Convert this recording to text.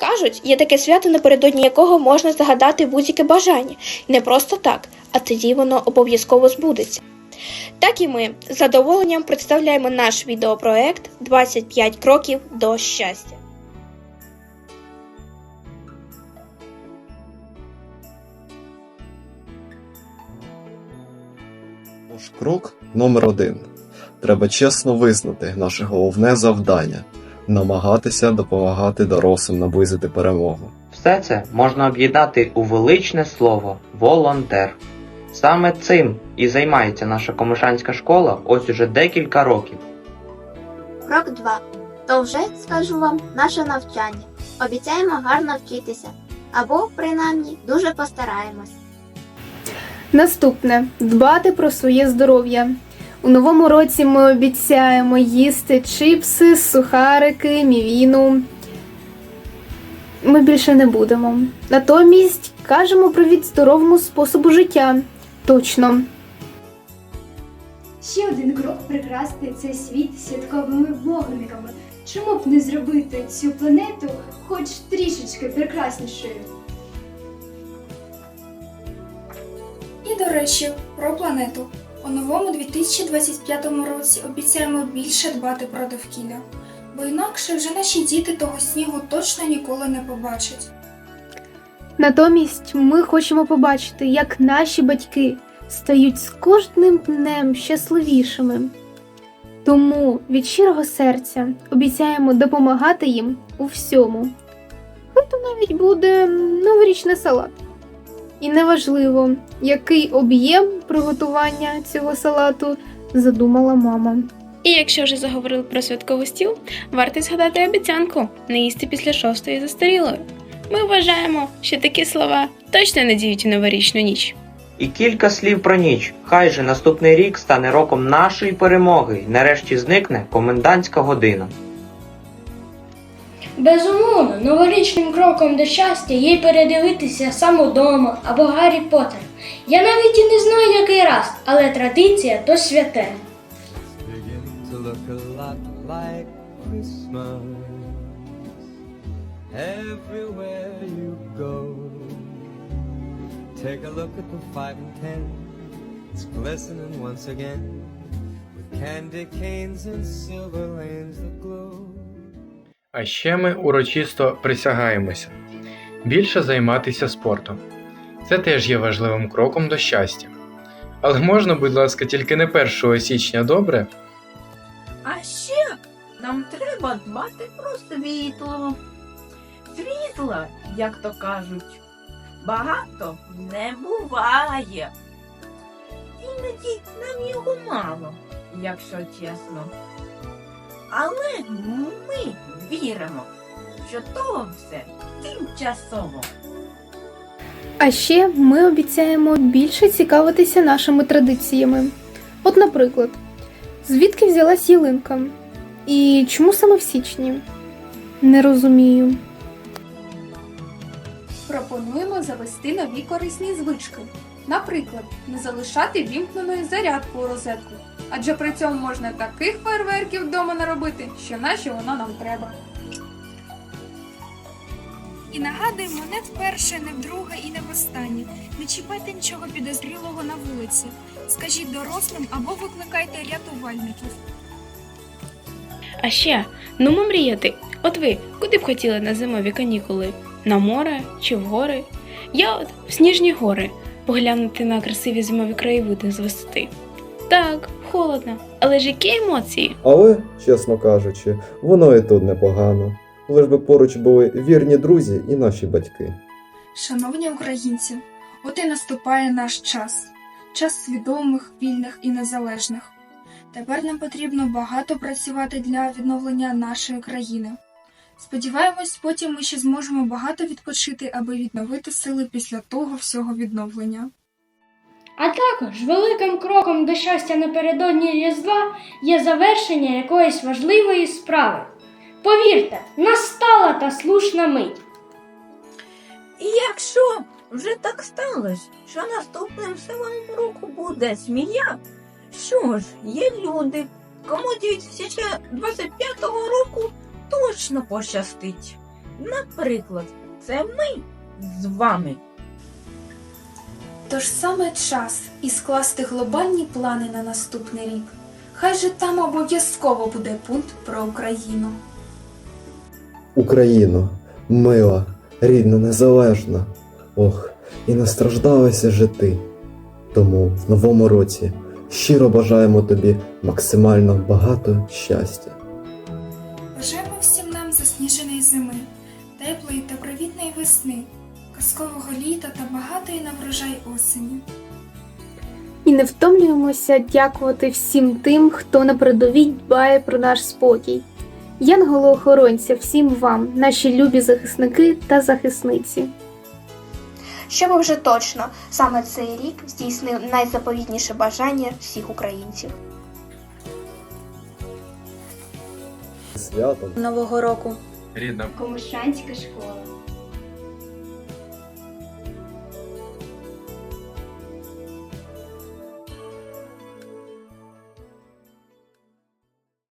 Кажуть, є таке свято, напередодні якого можна загадати будь-яке бажання. Не просто так, а тоді воно обов'язково збудеться. Так і ми з задоволенням представляємо наш відеопроект «25 кроків до щастя. Крок номер один. Треба чесно визнати наше головне завдання намагатися допомагати дорослим наблизити перемогу. Все це можна об'єднати у величне слово волонтер. Саме цим і займається наша комишанська школа ось уже декілька років. Крок 2. То вже скажу вам наше навчання. Обіцяємо гарно вчитися. Або, принаймні, дуже постараємось. Наступне дбати про своє здоров'я. У новому році ми обіцяємо їсти чипси, сухарики, мівіну. Ми більше не будемо. Натомість кажемо привіт здоровому способу життя. Точно. Ще один крок прикрасти цей світ святковими вогниками. Чому б не зробити цю планету хоч трішечки прекраснішою? І до речі, про планету. У новому 2025 році обіцяємо більше дбати про довкілля, бо інакше вже наші діти того снігу точно ніколи не побачать. Натомість ми хочемо побачити, як наші батьки стають з кожним днем щасливішими. Тому від щирого серця обіцяємо допомагати їм у всьому. Хай то навіть буде новорічний салат. І неважливо, який об'єм приготування цього салату задумала мама. І якщо вже заговорили про святковий стіл, варто згадати обіцянку не їсти після шостої застарілої. Ми вважаємо, що такі слова точно не діють у новорічну ніч. І кілька слів про ніч. Хай же наступний рік стане роком нашої перемоги і нарешті зникне комендантська година. Безумовно, новорічним кроком до щастя є передивитися сам удома або Гаррі Поттер. Я навіть і не знаю, який раз, але традиція то святе. Take a look at the five and ten, it's glistening once again with candy canes and silver lanes that glow. А ще ми урочисто присягаємося більше займатися спортом. Це теж є важливим кроком до щастя. Але можна, будь ласка, тільки не 1 січня, добре? А ще нам треба дбати про світло. Світла, як то кажуть, багато не буває. Іноді нам його мало, якщо чесно. Але ми віримо, що то все тимчасово. А ще ми обіцяємо більше цікавитися нашими традиціями. От, наприклад, звідки взялась ялинка? І чому саме в січні? Не розумію. Пропонуємо завести нові корисні звички. Наприклад, не залишати вімкненою зарядку у розетку, адже при цьому можна таких фейерверків вдома наробити, що наші воно нам треба. І нагадуємо не вперше, не вдруге і не востаннє. Не чіпайте нічого підозрілого на вулиці. Скажіть дорослим або викликайте рятувальників. А ще, ну ми мріяти. От ви куди б хотіли на зимові канікули? На море чи в гори? Я от в сніжні гори поглянути на красиві зимові краєвиди з висоти. Так, холодно, але ж які емоції? Але, чесно кажучи, воно і тут непогано. Лиш би поруч були вірні друзі і наші батьки. Шановні українці, от і наступає наш час час свідомих, вільних і незалежних. Тепер нам потрібно багато працювати для відновлення нашої країни. Сподіваємось, потім ми ще зможемо багато відпочити, аби відновити сили після того всього відновлення. А також великим кроком до щастя напередодні Різдва є завершення якоїсь важливої справи. Повірте, настала та слушна мить. Якщо вже так сталося, що наступним силовим року буде змія, що ж, є люди, кому 2025 року точно пощастить. Наприклад, це ми з вами. Тож саме час і скласти глобальні плани на наступний рік. Хай же там обов'язково буде пункт про Україну. Україно, мила, рідна, незалежна. Ох, і настраждалася же ти. Тому в новому році щиро бажаємо тобі максимально багато щастя. Казкового літа та багатої на врожай осені. І не втомлюємося дякувати всім тим, хто на передовій дбає про наш спокій. Янголи-охоронця всім вам, наші любі захисники та захисниці. Щоб вже точно саме цей рік здійснив найзаповітніше бажання всіх українців. Святом Нового року Рідна Комишанська школа.